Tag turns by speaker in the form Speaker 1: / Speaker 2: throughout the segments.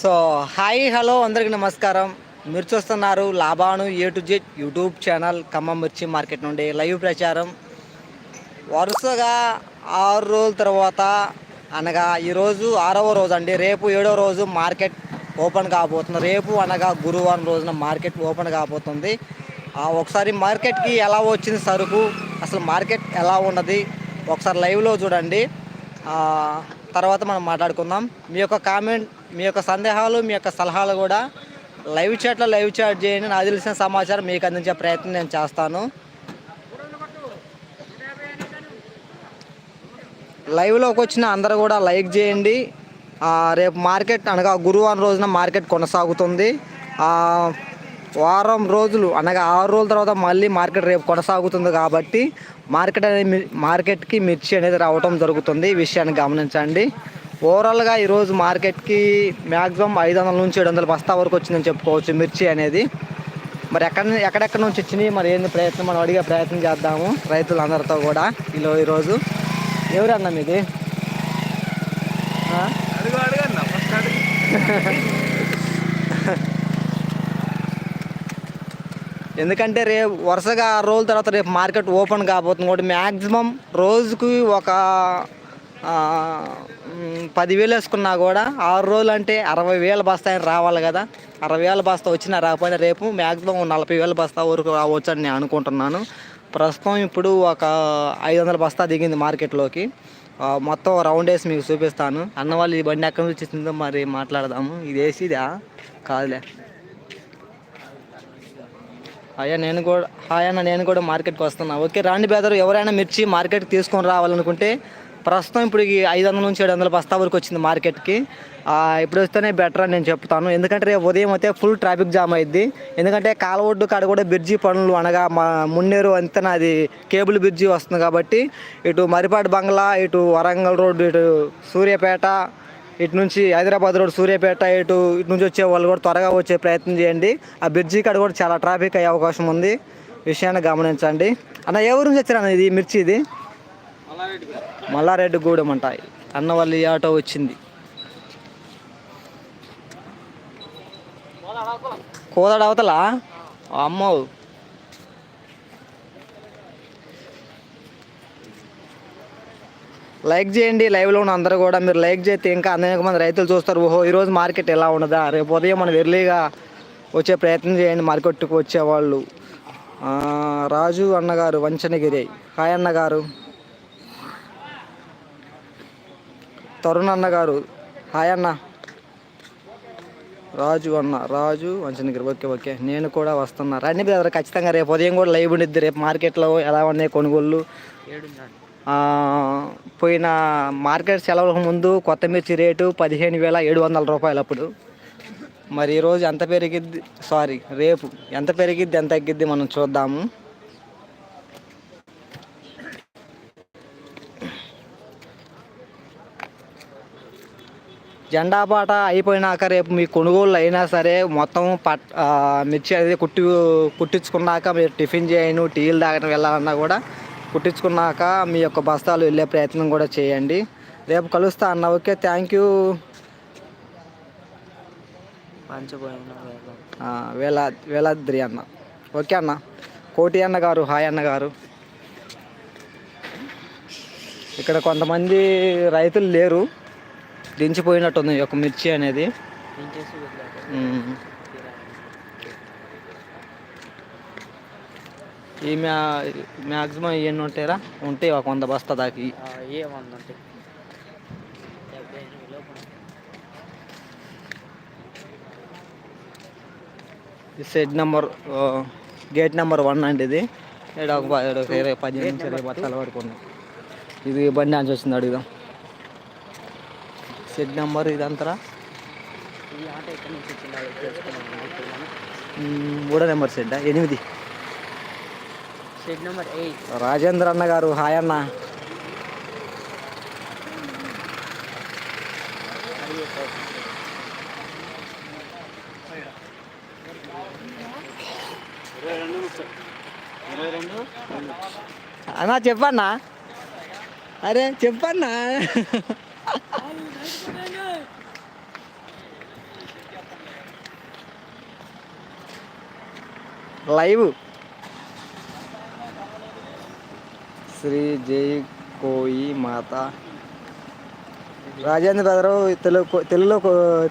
Speaker 1: So hi hello అందరికీ నమస్కారం. మీరు చూస్తున్నారు Laban A to Z YouTube channel Khammam మిర్చి మార్కెట్ నుండి లైవ్ ప్రచారం. వరుసగా ఆరు రోజుల తర్వాత అనగా ఈరోజు ఆరవ రోజు అండి రేపు ఏడవ రోజు మార్కెట్ ఓపెన్ కాబోతుంది. రేపు అనగా గురువారం రోజున మార్కెట్ ఓపెన్ కాబోతుంది. ఒకసారి మార్కెట్కి ఎలా వచ్చింది సరుకు అసలు మార్కెట్ ఎలా ఉన్నది ఒకసారి లైవ్లో చూడండి. తర్వాత మనం మాట్లాడుకుందాం. మీ యొక్క కామెంట్ మీ యొక్క సందేహాలు మీ యొక్క సలహాలు కూడా లైవ్ చాట్లో లైవ్ చాట్ చేయండి. నాకు తెలిసిన సమాచారం మీకు అందించే ప్రయత్నం నేను చేస్తాను. లైవ్లోకి వచ్చిన అందరూ కూడా లైక్ చేయండి. రేపు మార్కెట్ అనగా గురువారం రోజున మార్కెట్ కొనసాగుతుంది. వారం రోజులు అనగా ఆరు రోజుల తర్వాత మళ్ళీ మార్కెట్ రేపు కొనసాగుతుంది కాబట్టి మార్కెట్ అనేది మార్కెట్కి మిర్చి అనేది రావటం జరుగుతుంది. ఈ విషయాన్ని గమనించండి. ఓవరాల్గా ఈరోజు మార్కెట్కి మ్యాక్సిమం ఐదు వందల నుంచి ఏడు వందల బస్తా వరకు వచ్చిందని చెప్పుకోవచ్చు మిర్చి అనేది. మరి ఎక్కడ ఎక్కడెక్కడ నుంచి వచ్చినాయి మరి ఏంది ప్రయత్నం మనం అడిగే ప్రయత్నం చేద్దాము రైతులందరితో కూడా ఇలా ఈరోజు. ఎవరన్నా మీది? ఎందుకంటే రేపు వరుసగా ఆరు రోజుల తర్వాత రేపు మార్కెట్ ఓపెన్ కాబోతుంది. కాబట్టి మ్యాక్సిమం రోజుకి ఒక పదివేలు వేసుకున్నా కూడా ఆరు రోజులు అంటే అరవై వేల బస్తా అయినా రావాలి కదా. అరవై వేల బస్తా వచ్చినా రాకపోయినా రేపు మ్యాక్సిమం నలభై వేల బస్తా వరకు రావచ్చు అని నేను అనుకుంటున్నాను. ప్రస్తుతం ఇప్పుడు ఒక ఐదు వందల బస్తా దిగింది మార్కెట్లోకి మొత్తం రౌండ్ వేసి మీకు చూపిస్తాను. అన్న వాళ్ళు ఈ బండి ఎక్కడి నుంచి వచ్చిందో మరి మాట్లాడదాము. ఇది వేసిదా? కాదులే. అయ్యా నేను కూడా హాయ్ అన్న నేను కూడా మార్కెట్కి వస్తున్నా. ఓకే రాండి బేదరు ఎవరైనా మిర్చి మార్కెట్కి తీసుకొని రావాలనుకుంటే ప్రస్తుతం ఇప్పుడు ఈ ఐదు వందల నుంచి ఏడు వందల బస్తా వరకు వచ్చింది మార్కెట్కి. ఇప్పుడు వస్తేనే బెటర్ అని నేను చెప్తాను. ఎందుకంటే రేపు ఉదయం అయితే ఫుల్ ట్రాఫిక్ జామ్ అయింది ఎందుకంటే కాలవొడ్డు కాడ కూడా బ్రిడ్జి పనులు అనగా మా మున్నేరు అంతన అది కేబుల్ బ్రిడ్జి వస్తుంది కాబట్టి ఇటు మరిపాటి బంగ్లా ఇటు వరంగల్ రోడ్డు ఇటు సూర్యాపేట ఇటు నుంచి హైదరాబాద్ రోడ్ సూర్యాపేట ఇటు ఇటు నుంచి వచ్చే వాళ్ళు కూడా త్వరగా వచ్చే ప్రయత్నం చేయండి. ఆ బ్రిడ్జి కాడ కూడా చాలా ట్రాఫిక్ అయ్యే అవకాశం ఉంది. విషయాన్ని గమనించండి. అన్న ఏ ఊరు నుంచి వచ్చారన్న ఇది మిర్చి ఇది? మల్లారెడ్డి గూడెం అంట అన్నవల్లి ఆటో వచ్చింది. కోదాడ అవతల? అమ్మో. లైక్ చేయండి లైవ్లో ఉన్న అందరూ కూడా మీరు లైక్ చేస్తే ఇంకా అనేక మంది రైతులు చూస్తారు ఓహో ఈరోజు మార్కెట్ ఎలా ఉన్నదా? రేపు ఉదయం మనం ఎర్లీగా వచ్చే ప్రయత్నం చేయండి మార్కెట్కు వచ్చేవాళ్ళు. రాజు అన్నగారు వంచనగిరి. హాయ్ అన్నగారు. తరుణ్ అన్నగారు హాయ్ అన్న. రాజు అన్న రాజు వంచనగిరి ఓకే ఓకే. నేను కూడా వస్తున్నా. రండి బ్రదర్ ఖచ్చితంగా రేపు ఉదయం కూడా లైవ్ ఉండిద్ది. రేపు మార్కెట్లో ఎలా ఉన్నాయి కొనుగోళ్ళు? పోయిన మార్కెట్ సెలవులకు ముందు కొత్త మిర్చి రేటు పదిహేను వేల ఏడు వందల రూపాయలు అప్పుడు. మరి ఈరోజు ఎంత పెరిగిద్ది? సారీ రేపు. ఎంత పెరిగిద్ది ఎంత తగ్గిద్ది మనం చూద్దాము. జెండా పాట అయిపోయినాక రేపు మీ కొనుగోళ్ళు అయినా సరే మొత్తం పట్ మిర్చి అనేది కుట్టి కుట్టించుకున్నాక మీరు టిఫిన్ చేయను టీలు తాగడం వెళ్ళాలన్నా కూడా కుట్టించుకున్నాక మీ యొక్క బస్తాలు వెళ్ళే ప్రయత్నం కూడా చేయండి. రేపు కలుస్తా అన్న. Okay thank you. వేల వేలాద్రి అన్న. ఓకే అన్న. కోటి అన్న గారు హాయ్ అన్న గారు. ఇక్కడ కొంతమంది రైతులు లేరు. దించిపోయినట్టుంది ఈ యొక్క మిర్చి అనేది. ఈ మ్యా మ్యాక్సిమం ఎన్ని ఉంటాయిరా? ఉంటాయి ఒక వంద బస్తా దాకి. Set number gate number one అండి ఇది. ఇక్కడ ఒక ఒక ఇరవై పది నుంచి ఇరవై బస్తాలు పడుకున్నాయి. ఇది బండి ఆంచి వచ్చింది అడుగుదాం. సెట్ నెంబర్ ఇదంతరా?
Speaker 2: ఈ ఆట ఎక్కడి నుంచి వచ్చిందో అది తెలుసుకున్నాను
Speaker 1: ఉమ్, మూడో నెంబర్ సెట్ ఎనిమిది.
Speaker 2: Shed number eight.
Speaker 1: రాజేంద్ర అన్న గారు హాయ్ అన్న. అన్నా చెప్పన్నా? అరే చెప్పన్నా. లైవ్. శ్రీ జై కోయి మాత. రాజేంద్ర బ్రదరు తెలుగు తెలుగులో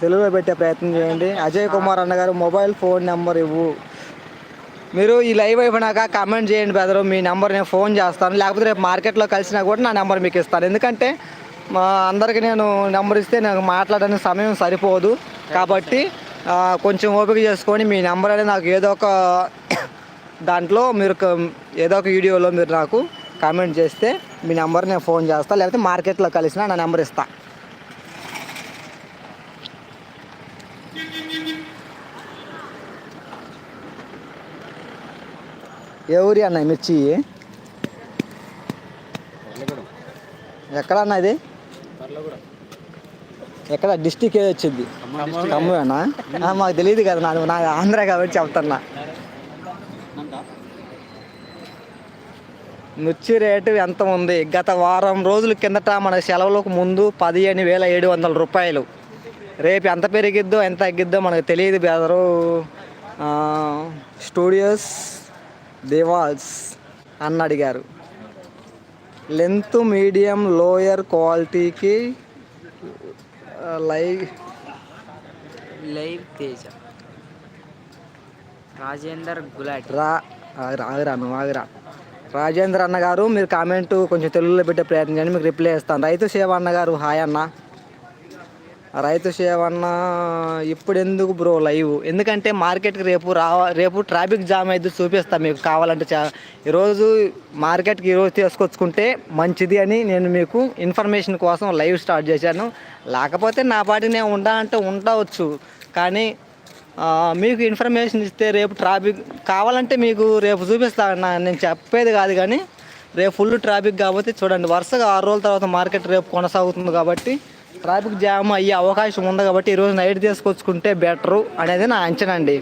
Speaker 1: తెలుగులో పెట్టే ప్రయత్నం చేయండి. అజయ్ కుమార్ అన్నగారు మొబైల్ ఫోన్ నెంబర్ ఇవ్వు. మీరు ఈ లైవ్ అయిపోయినాక కామెంట్ చేయండి బ్రదరు మీ నెంబర్ నేను ఫోన్ చేస్తాను. లేకపోతే రేపు మార్కెట్లో కలిసినా కూడా నా నెంబర్ మీకు ఇస్తాను. ఎందుకంటే మా అందరికి నేను నెంబర్ ఇస్తే నాకు మాట్లాడడానికి సమయం సరిపోదు. కాబట్టి కొంచెం ఓపిక చేసుకొని మీ నెంబర్ అనేది నాకు ఏదో ఒక దాంట్లో మీరు ఏదో ఒక వీడియోలో మీరు నాకు కామెంట్ చేస్తే మీ నెంబర్ నేను ఫోన్ చేస్తాను లేకపోతే మార్కెట్లో కలిసినా నా నెంబర్ ఇస్తా. ఏ ఊరి అన్న మిర్చి? ఎక్కడ అన్న ఇది? ఎక్కడ? డిస్టిక్ ఏది వచ్చింది? ఖమ్మమేనా? ఆ, మాకు తెలియదు కదా నాకు నా ఆంధ్ర కాబట్టి చెప్తున్నా. మిర్చి రేటు ఎంత ఉంది? గత వారం రోజుల కిందట మన సెలవులకు ముందు పదిహేను వేల ఏడు వందల రూపాయలు. రేపు ఎంత పెరిగిద్దో ఎంత తగ్గిద్దో మనకు తెలియదు బెదరు స్టూడియోస్ దేవాల్స్ అన్న అడిగారు. లెంత్ మీడియం లోయర్ క్వాలిటీకి లైవ్
Speaker 2: లైవ్ తేజ. రాజేందర్ గులాటి.
Speaker 1: రా ఆగురా ఆగురా నువ్వు ఆగురా. రాజేంద్ర అన్న గారు మీరు కామెంట్ కొంచెం తెలుగులో పెట్టే ప్రయత్నం చేయండి మీకు రిప్లై ఇస్తాను. రైతు సేవ అన్నగారు హాయ్ అన్న. రైతు సేవ అన్న ఇప్పుడు ఎందుకు బ్రో లైవ్? ఎందుకంటే మార్కెట్కి రేపు రావ రేపు ట్రాఫిక్ జామ్ అయితే చూపిస్తాను మీకు కావాలంటే చా ఈరోజు మార్కెట్కి ఈరోజు తీసుకొచ్చుకుంటే మంచిది అని నేను మీకు ఇన్ఫర్మేషన్ కోసం లైవ్ స్టార్ట్ చేశాను. లేకపోతే నా పాటికి నేను ఉంటా అంటే ఉండవచ్చు. కానీ మీకు ఇన్ఫర్మేషన్ ఇస్తే రేపు ట్రాఫిక్ కావాలంటే మీకు రేపు చూపిస్తాను నేను చెప్పేది కాదు కానీ రేపు ఫుల్ ట్రాఫిక్ కాబట్టి చూడండి. వరుసగా ఆరు రోజుల తర్వాత మార్కెట్ రేపు కొనసాగుతుంది కాబట్టి ట్రాఫిక్ జామ్ అయ్యే అవకాశం ఉంది కాబట్టి ఈరోజు నైట్ తీసుకొచ్చుకుంటే బెటరు అనేది నా అంచనా అండి.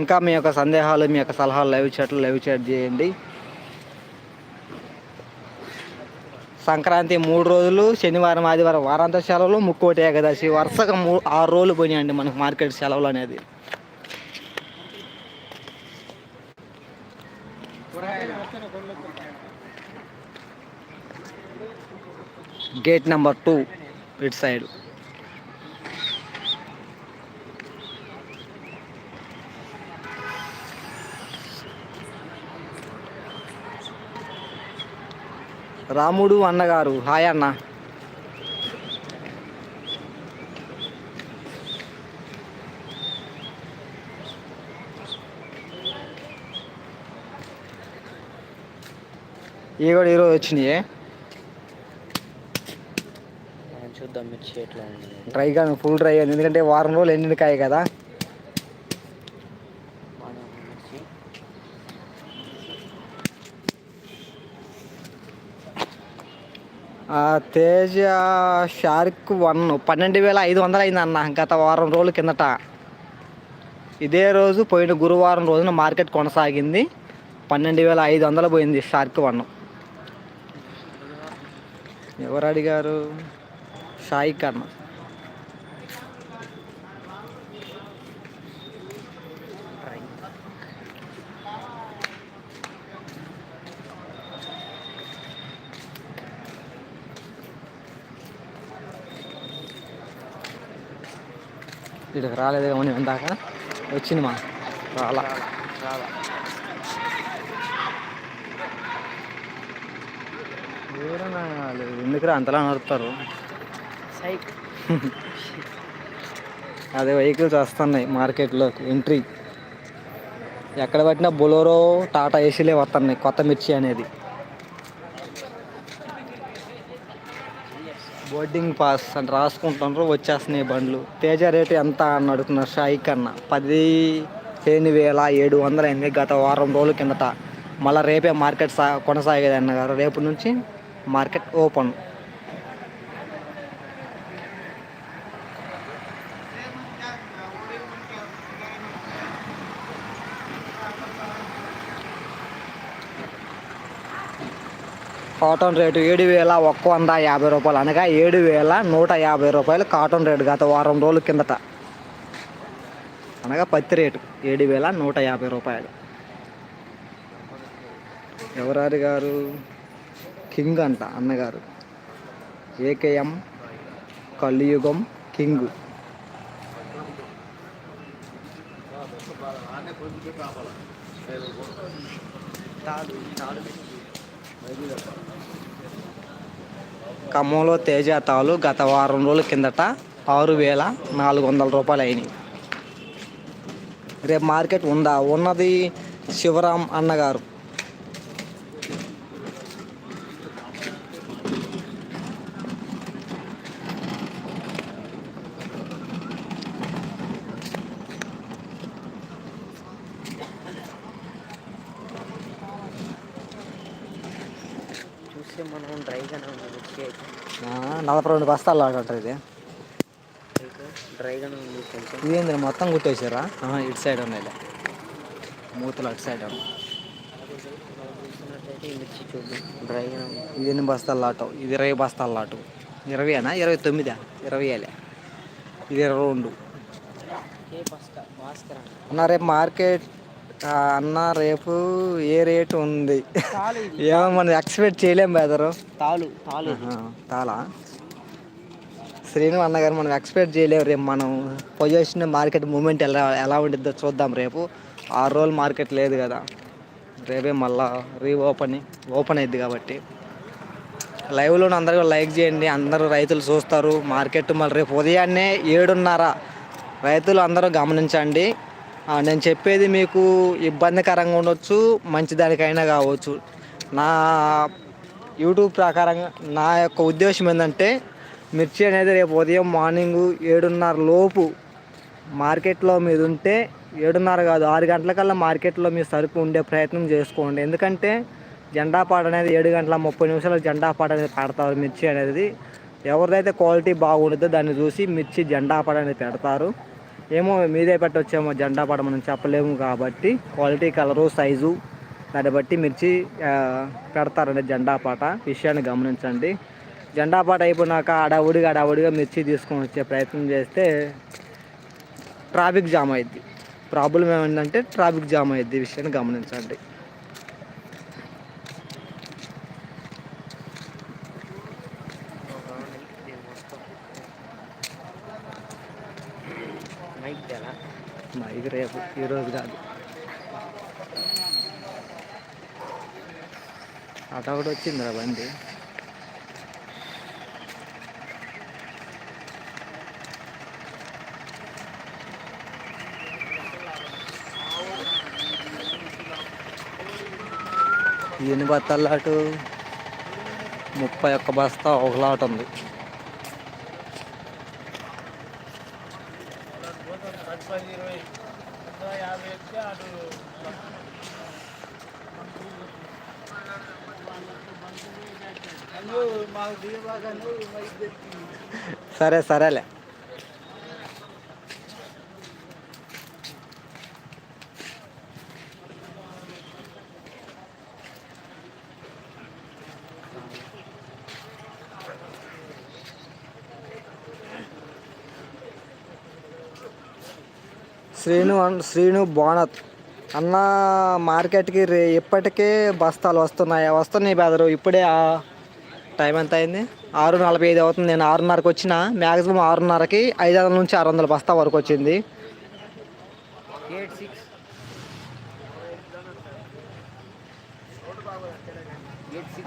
Speaker 1: ఇంకా మీ యొక్క సందేహాలు మీ యొక్క సలహాలు లైవ్ చాట్లు లైవ్ చాట్ చేయండి. సంక్రాంతి మూడు రోజులు శనివారం ఆదివారం వారాంత సెలవులు ముక్కోటి ఏకాదశి. వరుసగా మూ ఆరు రోజులు పోయినాయండి మనకు మార్కెట్ సెలవులు అనేది. Gate number two it side. Ramudu అన్నగారు. హాయ్ అన్న. ఇవి కూడా ఈరోజు వచ్చినాయి
Speaker 2: చూద్దాం మిర్చి ఎట్లా ఉంది.
Speaker 1: డ్రై కానీ ఫుల్ డ్రై అయింది. ఎందుకంటే వారం రోజులు ఎండినకాయ కదా
Speaker 2: బాగానే ఉంది మిర్చి
Speaker 1: ఆ, తేజ షార్క్ వన్ పన్నెండు వేల ఐదు వందలు అయింది అన్న గత వారం రోజుల కిందట. ఇదే రోజు పోయిన గురువారం రోజున మార్కెట్ కొనసాగింది. పన్నెండు వేల ఐదు వందలు పోయింది షార్క్ వన్. ఎవరు అడిగారు? షాయిక్ అన్న. ఇక్కడికి రాలేదు కానీ ఇందాక. వచ్చింది మా రాలా. వాళ్ళు ఎందుకురా అంతలా నడుపుతారు? అదే వెహికల్స్ వస్తున్నాయి మార్కెట్లోకి. ఎంట్రీ. ఎక్కడ పట్టినా బొలోరో టాటా ఏసీలే వస్తున్నాయి. కొత్త మిర్చి అనేది. బోర్డింగ్ పాస్ అని రాసుకుంటున్నారు వచ్చేస్తున్నాయి బండ్లు. తేజ రేటు ఎంత అని అడుగుతున్నారు షాయి కన్నా. పది పదిహేను వేల ఏడు వందలు అయింది గత వారం రోజుల కిందట. మళ్ళీ రేపే మార్కెట్ సా కొనసాగేది అన్నగారు రేపు నుంచి మార్కెట్ ఓపెన్. కాటన్ రేటు ఏడు వేల ఒక్క వంద యాభై రూపాయలు. అనగా ఏడు వేల నూట యాభై రూపాయలు కాటన్ రేటు గత వారం రోజుల కిందట. అనగా పత్తి రేటు ఏడు వేల నూట యాభై రూపాయలు. ఎవరారి గారు? కింగ్ అంట అన్నగారు. ఏకేఎం కలియుగం కింగ్. ఖమ్మంలో తేజ తాలు గత వారం రోజుల కిందట ఆరు వేల నాలుగు వందల రూపాయలు అయినాయి. రేపు మార్కెట్ ఉందా? ఉన్నది శివరాం అన్నగారు
Speaker 2: చూస్తే మనం డ్రైగానే ఉంది మిర్చి అయితే
Speaker 1: ఆ, నలభై రెండు బస్తాలు ఆడుంటారు ఇది.
Speaker 2: డ్రైగానే ఉంది కొంచెం.
Speaker 1: ఇదేంది మొత్తం కుట్టేసారా? ఆహా, ఇటు సైడ్ ఉన్నాయి మూతలు అటు సైడ్ ఇది ఎన్ని బస్తాల లాటు ఇది ఇరవై బస్తాల లాటు. ఇరవైనా ఇరవై తొమ్మిదా? ఇరవై ఏలే ఇది ఇరవై రెండు.
Speaker 2: అన్న
Speaker 1: అన్న రేపు మార్కెట్ అన్న రేపు ఏ రేటు ఉంది?
Speaker 2: తాలు ఇది.
Speaker 1: ఏమో మనం ఎక్స్పెక్ట్ చేయలేం బెదరు
Speaker 2: తాలు తాలు ఇది.
Speaker 1: చాలా శ్రీను అన్నగారు మనం ఎక్స్పెక్ట్ చేయలేము రేపు మనం పొజిషన్ మార్కెట్ మూమెంట్ ఎలా ఎలా ఉండిద్దో చూద్దాం రేపు. ఆరు రోజులు మార్కెట్ లేదు కదా. రేపే మళ్ళా రీ ఓపెన్ ఓపెన్ అయింది కాబట్టి లైవ్లో అందరూ లైక్ చేయండి. అందరూ రైతులు చూస్తారు. మార్కెట్ మళ్ళీ రేపు ఉదయాన్నే ఏడున్నర. రైతులు అందరూ గమనించండి. నేను చెప్పేది మీకు ఇబ్బందికరంగా ఉండొచ్చు మంచిదానికైనా కావచ్చు. నా యూట్యూబ్ ప్రకారంగా నా యొక్క ఉద్దేశం ఏంటంటే మిర్చి అనేది రేపు ఉదయం మార్నింగ్ ఏడున్నర లోపు మార్కెట్లో మీద ఉంటే ఏడున్నర కాదు ఆరు గంటలకల్లా మార్కెట్లో మీ సరుకు ఉండే ప్రయత్నం చేసుకోండి. ఎందుకంటే జెండా పాట అనేది ఏడు గంటల ముప్పై నిమిషాలు జెండా పాట అనేది పెడతారు మిర్చి అనేది. ఎవరిదైతే క్వాలిటీ బాగుంటుందో దాన్ని చూసి మిర్చి జెండా పాట అనేది పెడతారు. ఏమో మీదే పెట్టొచ్చేమో జెండా పాట మనం చెప్పలేము కాబట్టి క్వాలిటీ కలరు సైజు దాన్ని బట్టి మిర్చి పెడతారండి జెండా పాట విషయాన్ని గమనించండి. జెండా పాట అయిపోయినాక అడవుడిగా అడవుడిగా మిర్చి తీసుకొని వచ్చే ప్రయత్నం చేస్తే ట్రాఫిక్ జామ్ అయింది ప్రాబ్లం ఏమైందంటే ట్రాఫిక్ జామ్ అయింది ఈ విషయాన్ని గమనించండి.
Speaker 2: మైక్
Speaker 1: మైక్ రేపు ఈరోజు కాదు. అట కూడా వచ్చిందిరా బండి. ఎన్ని బస్తాల లాటు ముప్పై ఒక్క బస్తా ఒక లాట్ ఉంది. సరే సరేలే. శ్రీను శ్రీను బోనత్. అన్న మార్కెట్కి రే ఇప్పటికే బస్తాలు వస్తున్నాయి? వస్తున్నాయి బెదరు ఇప్పుడే టైం ఎంత అయింది? ఆరు నలభై ఐదు అవుతుంది. నేను ఆరున్నరకు వచ్చిన. మ్యాక్సిమం ఆరున్నరకి ఐదు వందల నుంచి ఆరు వందల బస్తా వరకు వచ్చింది.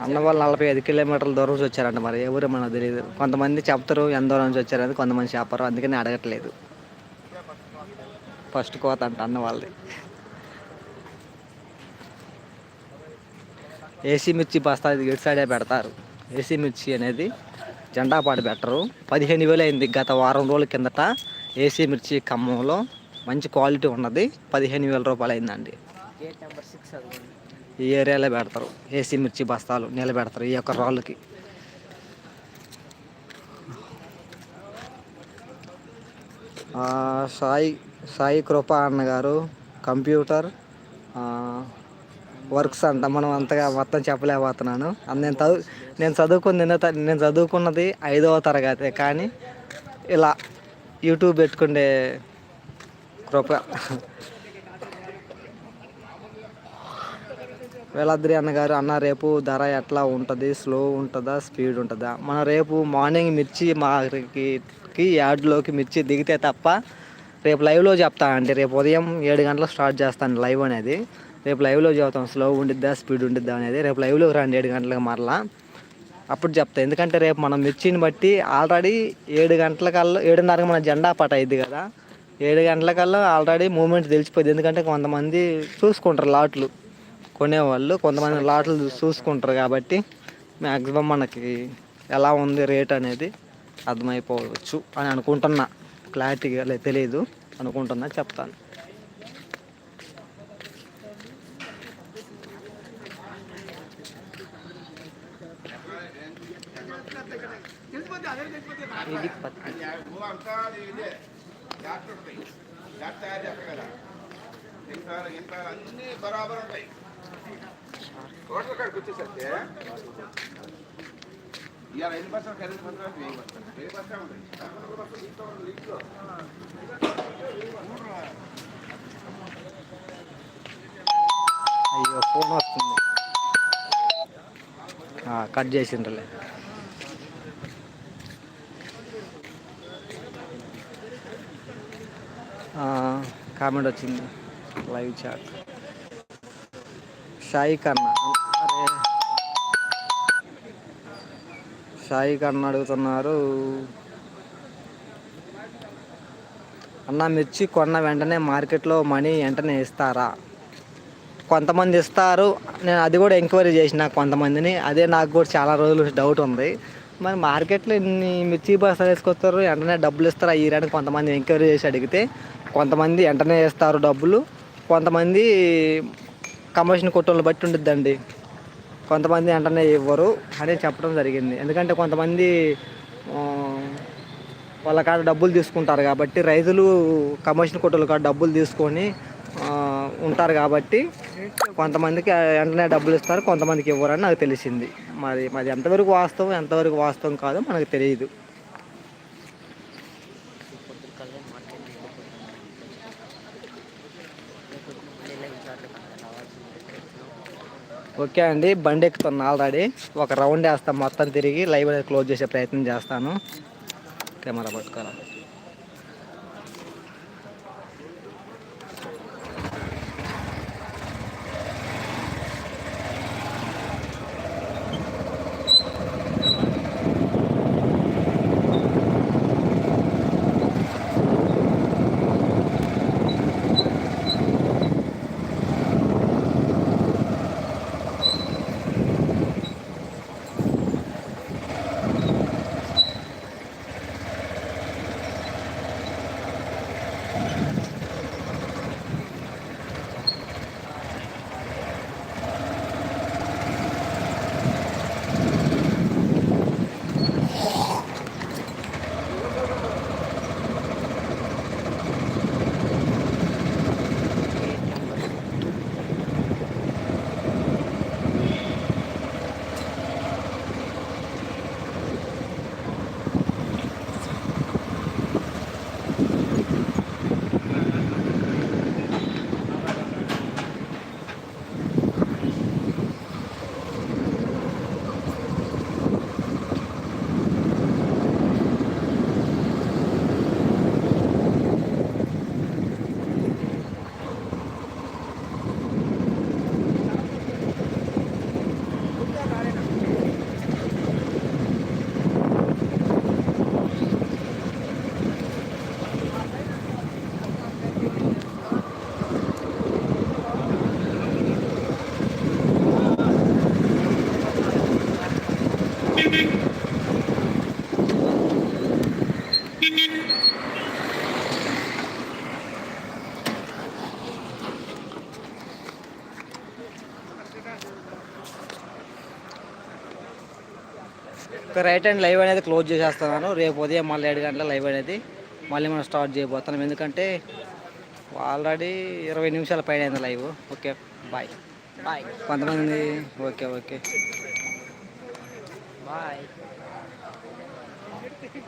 Speaker 1: అన్న వాళ్ళు నలభై ఐదు కిలోమీటర్ల దూరం నుంచి వచ్చారంట మరి. ఎవరు మనకు తెలియదు కొంతమంది చెప్తారు ఎంత దూరం నుంచి వచ్చారని కొంతమంది చెప్పరు. అందుకని అడగట్లేదు. ఫస్ట్ కోత అంట అన్న వాళ్ళది. ఏసీ మిర్చి బస్తా ఇటు సైడే పెడతారు. ఏసీ మిర్చి అనేది జెండాపాటి పెట్టరు. పదిహేను వేలు అయింది గత వారం రోజుల కిందట ఏసీ మిర్చి ఖమ్మంలో మంచి క్వాలిటీ ఉన్నది. పదిహేను వేల రూపాయలు అయిందండి. ఈ ఏరియాలో పెడతారు. ఏసీ మిర్చి బస్తాలు నిలబెడతారు ఈ యొక్క రాళ్ళకి. సాయి సాయి కృప అన్నగారు కంప్యూటర్ వర్క్స్ అంట. మనం అంతగా మొత్తం చెప్పలేకపోతున్నాను. నేను చదువు నేను చదువుకుంది ఎన్నో త- నేను చదువుకున్నది ఐదవ తరగతి. కానీ ఇలా యూట్యూబ్ పెట్టుకుండే కృప. వేలాద్రి అన్నగారు అన్న రేపు ధర ఎట్లా ఉంటుంది? స్లో ఉంటుందా? స్పీడ్ ఉంటుందా? మన రేపు మార్నింగ్ మిర్చి మాకి యార్డ్లోకి మిర్చి దిగితే తప్ప రేపు లైవ్లో చెప్తా అంటే రేపు ఉదయం ఏడు గంటలకు స్టార్ట్ చేస్తాను లైవ్ అనేది. రేపు లైవ్లో చెబుతాం స్లో ఉండిద్దా స్పీడ్ ఉండిద్దా అనేది. రేపు లైవ్లో రండి ఏడు గంటలకు మరలా. అప్పుడు చెప్తా. ఎందుకంటే రేపు మనం మిర్చిని బట్టి ఆల్రెడీ ఏడు గంటలకల్లా ఏడున్నరకు మన జెండా పట అయింది కదా. ఏడు గంటలకల్లా ఆల్రెడీ మూమెంట్ తెలిసిపోయింది ఎందుకంటే కొంతమంది చూసుకుంటారు లాట్లు. కొనేవాళ్ళు కొంతమంది లాట్లు చూసుకుంటారు కాబట్టి మ్యాక్సిమం మనకి ఎలా ఉంది రేట్ అనేది అర్థమైపోవచ్చు అని అనుకుంటున్నా. క్లారిటీగా తెలియదు అనుకుంటున్నా చెప్తాను.
Speaker 2: ఇది పత్తి.
Speaker 3: అన్ని బరాబర్ ఉంటాయి. వచ్చేసరికి ఇవాళ ఎన్ని ఖరీదు పత్రాలు వెయ్యి వెయ్యి
Speaker 1: అయ్యో ఫోన్ వస్తుంది. ఆ, కట్ చేసిండ్రులే. ఆ, కామెంట్ వచ్చింది. Live chat. షాయి కన్నా అరే సాయి కన్నా అడుగుతున్నారు. అన్న మిర్చి కొన్న వెంటనే మార్కెట్లో మనీ వెంటనే ఇస్తారా? కొంతమంది ఇస్తారు. నేను అది కూడా ఎంక్వైరీ చేసిన కొంతమందిని. అదే నాకు కూడా చాలా రోజులు డౌట్ ఉంది. మరి మార్కెట్లో ఇన్ని మిర్చి బస్తాలు వేసుకొస్తారు వెంటనే డబ్బులు ఇస్తారా? ఈ అని కొంతమంది ఎంక్వైరీ చేసి అడిగితే కొంతమంది వెంటనే ఇస్తారు డబ్బులు. కొంతమంది కమిషన్ కొట్టోళ్ళని బట్టి ఉండిద్దండి. కొంతమంది వెంటనే ఇవ్వరు అని చెప్పడం జరిగింది. ఎందుకంటే కొంతమంది వాళ్ళ కాడ డబ్బులు తీసుకుంటారు కాబట్టి రైతులు కమర్షియల్ కొట్టుల కాడ డబ్బులు తీసుకొని ఉంటారు కాబట్టి కొంతమందికి వెంటనే డబ్బులు ఇస్తారు కొంతమందికి ఇవ్వరని నాకు తెలిసింది. మరి మరి ఎంతవరకు వాస్తవం ఎంతవరకు వాస్తవం కాదో మనకు తెలియదు
Speaker 2: పొద్దున కల్లా మార్కెట్ మళ్ళీ లైవ్ చాట్లు రావాల్సింది
Speaker 1: ఓకే అండి బండి ఎక్కుతున్నా ఆల్రెడీ. ఒక రౌండ్ వేస్తాను మొత్తం తిరిగి లైవ్ క్లోజ్ చేసే ప్రయత్నం చేస్తాను. కెమెరా పట్టుకోవాలి రైట్ హ్యాండ్ లైవ్ అనేది క్లోజ్ చేసేస్తున్నాను. రేపు ఉదయం మళ్ళీ ఏడు గంటల లైవ్ అనేది మళ్ళీ మనం స్టార్ట్ చేయబోతున్నాం. ఎందుకంటే ఆల్రెడీ ఇరవై నిమిషాల పైన లైవ్ ఓకే బాయ్
Speaker 2: బాయ్
Speaker 1: కొంతమంది ఓకే ఓకే
Speaker 2: బాయ్